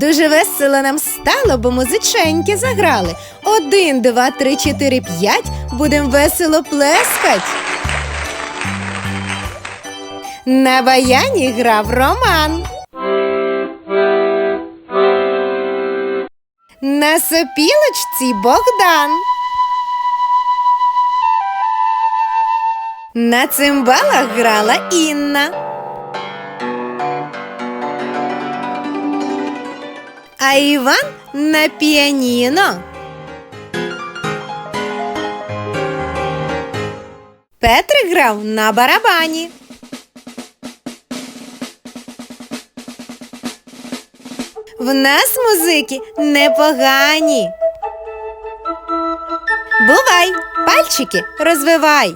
Дуже весело нам стало, бо музиченьки заграли. Один, два, три, чотири, п'ять. Будем весело плескать. На баяні грав Роман. На сопілочці Богдан. На цимбалах грала Інна. А Іван на піаніно. Петрик грав на барабані. В нас музики непогані. Бувай, пальчики розвивай.